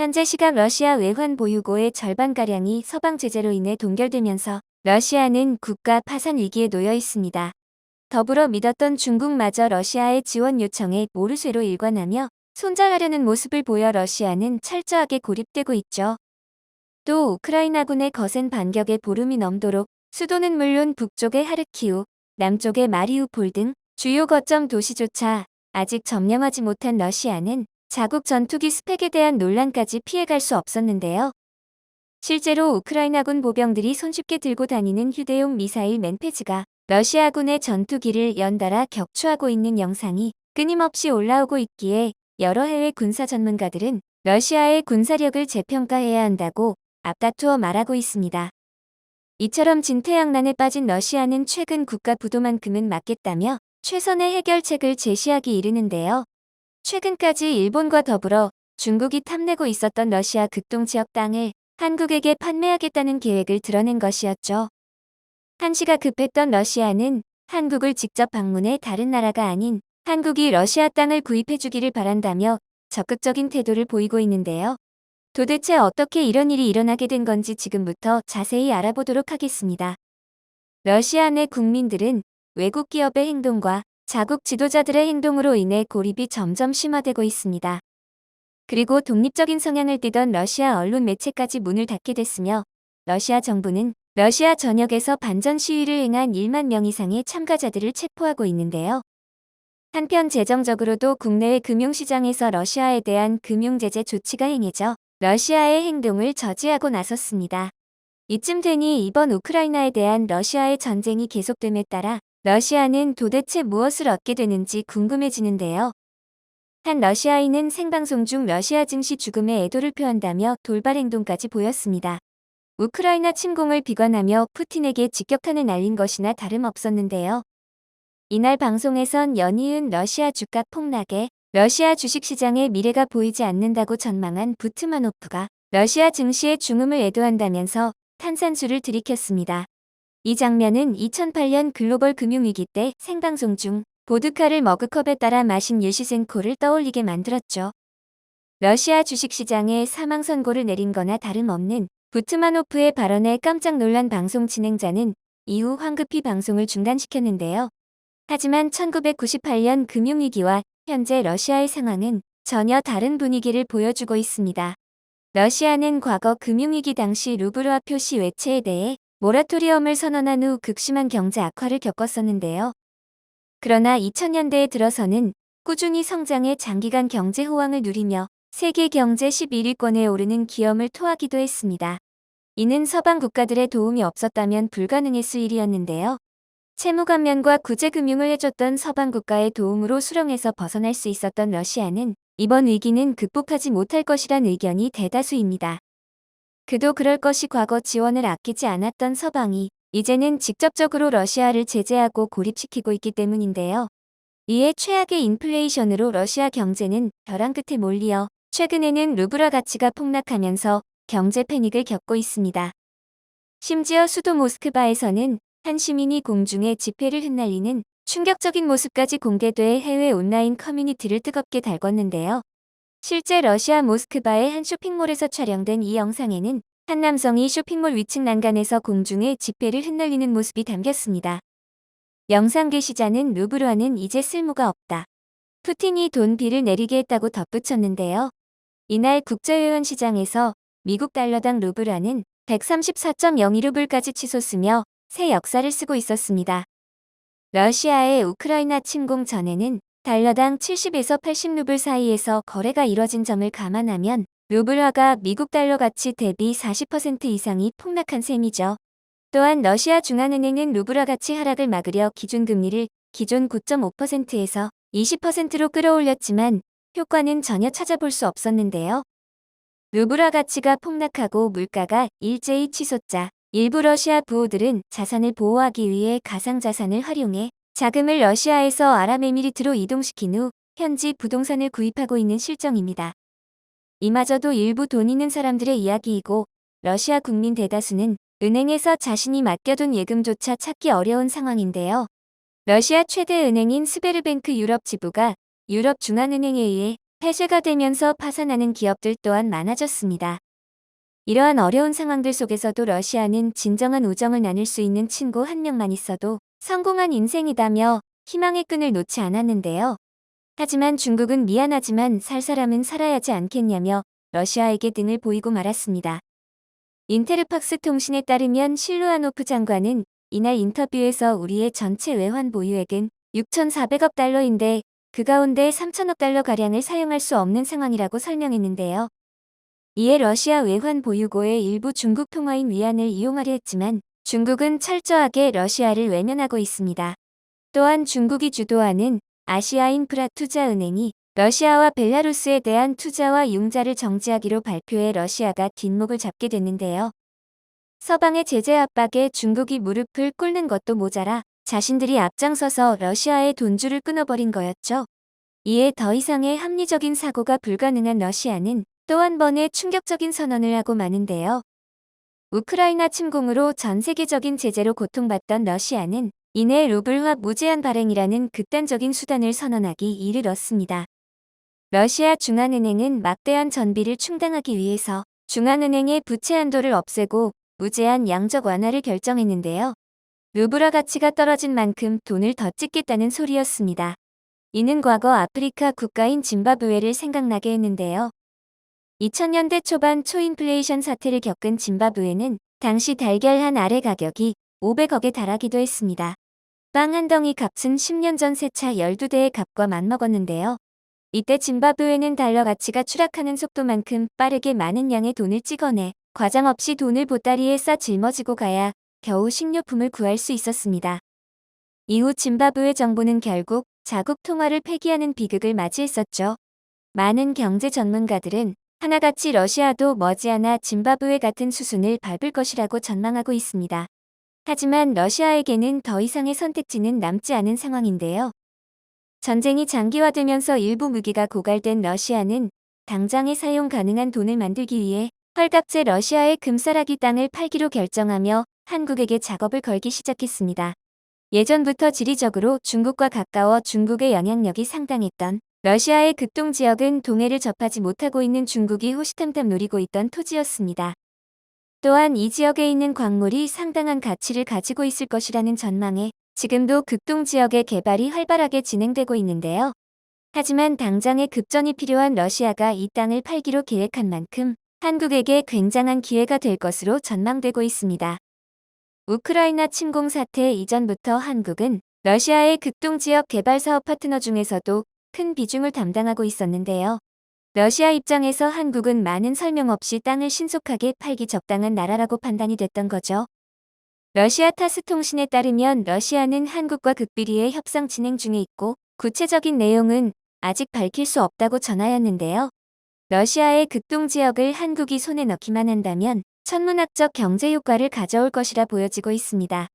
현재 시각 러시아 외환 보유고의 절반가량이 서방 제재로 인해 동결되면서 러시아는 국가 파산 위기에 놓여 있습니다. 더불어 믿었던 중국마저 러시아의 지원 요청에 모르쇠로 일관하며 손절하려는 모습을 보여 러시아는 철저하게 고립되고 있죠. 또 우크라이나군의 거센 반격에 보름이 넘도록 수도는 물론 북쪽의 하르키우, 남쪽의 마리우폴 등 주요 거점 도시조차 아직 점령하지 못한 러시아는 자국 전투기 스펙에 대한 논란까지 피해갈 수 없었는데요. 실제로 우크라이나군 보병들이 손쉽게 들고 다니는 휴대용 미사일 맨페즈가 러시아군의 전투기를 연달아 격추하고 있는 영상이 끊임없이 올라오고 있기에 여러 해외 군사 전문가들은 러시아의 군사력을 재평가해야 한다고 앞다투어 말하고 있습니다. 이처럼 진퇴양난에 빠진 러시아는 최근 국가 부도만큼은 막겠다며 최선의 해결책을 제시하기 이르는데요. 최근까지 일본과 더불어 중국이 탐내고 있었던 러시아 극동 지역 땅을 한국에게 판매하겠다는 계획을 드러낸 것이었죠. 한시가 급했던 러시아는 한국을 직접 방문해 다른 나라가 아닌 한국이 러시아 땅을 구입해주기를 바란다며 적극적인 태도를 보이고 있는데요. 도대체 어떻게 이런 일이 일어나게 된 건지 지금부터 자세히 알아보도록 하겠습니다. 러시아 내 국민들은 외국 기업의 행동과 자국 지도자들의 행동으로 인해 고립이 점점 심화되고 있습니다. 그리고 독립적인 성향을 띠던 러시아 언론 매체까지 문을 닫게 됐으며 러시아 정부는 러시아 전역에서 반전 시위를 행한 1만 명 이상의 참가자들을 체포하고 있는데요. 한편 재정적으로도 국내외 금융시장에서 러시아에 대한 금융제재 조치가 행해져 러시아의 행동을 저지하고 나섰습니다. 이쯤 되니 이번 우크라이나에 대한 러시아의 전쟁이 계속됨에 따라 러시아는 도대체 무엇을 얻게 되는지 궁금해지는데요. 한 러시아인은 생방송 중 러시아 증시 죽음에 애도를 표한다며 돌발 행동까지 보였습니다. 우크라이나 침공을 비관하며 푸틴에게 직격탄을 날린 것이나 다름없었는데요. 이날 방송에선 연이은 러시아 주가 폭락에 러시아 주식시장의 미래가 보이지 않는다고 전망한 부트마노프가 러시아 증시의 중음을 애도한다면서 탄산수를 들이켰습니다. 이 장면은 2008년 글로벌 금융위기 때 생방송 중 보드카를 머그컵에 따라 마신 유시센코를 떠올리게 만들었죠. 러시아 주식시장에 사망 선고를 내린 거나 다름없는 부트마노프의 발언에 깜짝 놀란 방송 진행자는 이후 황급히 방송을 중단시켰는데요. 하지만 1998년 금융위기와 현재 러시아의 상황은 전혀 다른 분위기를 보여주고 있습니다. 러시아는 과거 금융위기 당시 루브르와 표시 외채에 대해 모라토리엄을 선언한 후 극심한 경제 악화를 겪었었는데요. 그러나 2000년대에 들어서는 꾸준히 성장해 장기간 경제 호황을 누리며 세계 경제 11위권에 오르는 기염을 토하기도 했습니다. 이는 서방 국가들의 도움이 없었다면 불가능했을 일이었는데요. 채무 감면과 구제 금융을 해줬던 서방 국가의 도움으로 수렁에서 벗어날 수 있었던 러시아는 이번 위기는 극복하지 못할 것이란 의견이 대다수입니다. 그도 그럴 것이 과거 지원을 아끼지 않았던 서방이 이제는 직접적으로 러시아를 제재하고 고립시키고 있기 때문인데요. 이에 최악의 인플레이션으로 러시아 경제는 벼랑 끝에 몰리어 최근에는 루브라 가치가 폭락하면서 경제 패닉을 겪고 있습니다. 심지어 수도 모스크바에서는 한 시민이 공중에 지폐를 흩날리는 충격적인 모습까지 공개돼 해외 온라인 커뮤니티를 뜨겁게 달궜는데요. 실제 러시아 모스크바의 한 쇼핑몰에서 촬영된 이 영상에는 한 남성이 쇼핑몰 위층 난간에서 공중에 지폐를 흩날리는 모습이 담겼습니다. 영상 게시자는 루브르와는 이제 쓸모가 없다. 푸틴이 돈 비를 내리게 했다고 덧붙였는데요. 이날 국제회원 시장에서 미국 달러당 루브라는 134.02루블까지 치솟으며 새 역사를 쓰고 있었습니다. 러시아의 우크라이나 침공 전에는 달러당 70에서 80루블 사이에서 거래가 이뤄진 점을 감안하면 루블화가 미국 달러 가치 대비 40% 이상이 폭락한 셈이죠. 또한 러시아 중앙은행은 루블화 가치 하락을 막으려 기준금리를 기존 9.5%에서 20%로 끌어올렸지만 효과는 전혀 찾아볼 수 없었는데요. 루블화 가치가 폭락하고 물가가 일제히 치솟자 일부 러시아 부호들은 자산을 보호하기 위해 가상자산을 활용해 자금을 러시아에서 아랍에미리트로 이동시킨 후 현지 부동산을 구입하고 있는 실정입니다. 이마저도 일부 돈 있는 사람들의 이야기이고 러시아 국민 대다수는 은행에서 자신이 맡겨둔 예금조차 찾기 어려운 상황인데요. 러시아 최대 은행인 스베르뱅크 유럽 지부가 유럽 중앙은행에 의해 폐쇄가 되면서 파산하는 기업들 또한 많아졌습니다. 이러한 어려운 상황들 속에서도 러시아는 진정한 우정을 나눌 수 있는 친구 한 명만 있어도 성공한 인생이다며 희망의 끈을 놓지 않았는데요. 하지만 중국은 미안하지만 살 사람은 살아야지 않겠냐며 러시아에게 등을 보이고 말았습니다. 인테르팍스 통신에 따르면 실루아노프 장관은 이날 인터뷰에서 우리의 전체 외환 보유액은 6,400억 달러인데 그 가운데 3천억 달러 가량을 사용할 수 없는 상황이라고 설명했는데요. 이에 러시아 외환 보유고의 일부 중국 통화인 위안을 이용하려 했지만 중국은 철저하게 러시아를 외면하고 있습니다. 또한 중국이 주도하는 아시아 인프라 투자 은행이 러시아와 벨라루스에 대한 투자와 융자를 정지하기로 발표해 러시아가 뒷목을 잡게 됐는데요. 서방의 제재 압박에 중국이 무릎을 꿇는 것도 모자라 자신들이 앞장서서 러시아의 돈줄을 끊어버린 거였죠. 이에 더 이상의 합리적인 사고가 불가능한 러시아는 또 한 번의 충격적인 선언을 하고 마는데요. 우크라이나 침공으로 전 세계적인 제재로 고통받던 러시아는 이내 루블화 무제한 발행이라는 극단적인 수단을 선언하기 이르렀습니다. 러시아 중앙은행은 막대한 전비를 충당하기 위해서 중앙은행의 부채 한도를 없애고 무제한 양적 완화를 결정했는데요. 루브라 가치가 떨어진 만큼 돈을 더 찍겠다는 소리였습니다. 이는 과거 아프리카 국가인 짐바브웨를 생각나게 했는데요. 2000년대 초반 초인플레이션 사태를 겪은 짐바브웨는 당시 달걀 한 알의 가격이 500억에 달하기도 했습니다. 빵 한 덩이 값은 10년 전 세차 12대의 값과 맞먹었는데요. 이때 짐바브웨는 달러 가치가 추락하는 속도만큼 빠르게 많은 양의 돈을 찍어내 과장 없이 돈을 보따리에 싸 짊어지고 가야 겨우 식료품을 구할 수 있었습니다. 이후 짐바브웨 정부는 결국 자국 통화를 폐기하는 비극을 맞이했었죠. 많은 경제 전문가들은 하나같이 러시아도 머지않아 짐바브웨 같은 수순을 밟을 것이라고 전망하고 있습니다. 하지만 러시아에게는 더 이상의 선택지는 남지 않은 상황인데요. 전쟁이 장기화되면서 일부 무기가 고갈된 러시아는 당장에 사용 가능한 돈을 만들기 위해 헐값제 러시아의 금싸라기 땅을 팔기로 결정하며 한국에게 작업을 걸기 시작했습니다. 예전부터 지리적으로 중국과 가까워 중국의 영향력이 상당했던 러시아의 극동 지역은 동해를 접하지 못하고 있는 중국이 호시탐탐 노리고 있던 토지였습니다. 또한 이 지역에 있는 광물이 상당한 가치를 가지고 있을 것이라는 전망에 지금도 극동 지역의 개발이 활발하게 진행되고 있는데요. 하지만 당장의 급전이 필요한 러시아가 이 땅을 팔기로 계획한 만큼 한국에게 굉장한 기회가 될 것으로 전망되고 있습니다. 우크라이나 침공 사태 이전부터 한국은 러시아의 극동 지역 개발 사업 파트너 중에서도 큰 비중을 담당하고 있었는데요. 러시아 입장에서 한국은 많은 설명 없이 땅을 신속하게 팔기 적당한 나라라고 판단이 됐던 거죠. 러시아 타스 통신에 따르면 러시아는 한국과 극비리의 협상 진행 중에 있고 구체적인 내용은 아직 밝힐 수 없다고 전하였는데요. 러시아의 극동 지역을 한국이 손에 넣기만 한다면 천문학적 경제 효과를 가져올 것이라 보여지고 있습니다.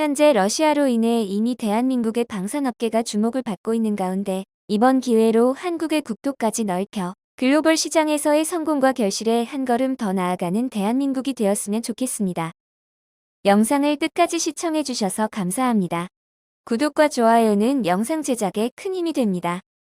현재 러시아로 인해 이미 대한민국의 방산업계가 주목을 받고 있는 가운데 이번 기회로 한국의 국토까지 넓혀 글로벌 시장에서의 성공과 결실에 한 걸음 더 나아가는 대한민국이 되었으면 좋겠습니다. 영상을 끝까지 시청해주셔서 감사합니다. 구독과 좋아요는 영상 제작에 큰 힘이 됩니다.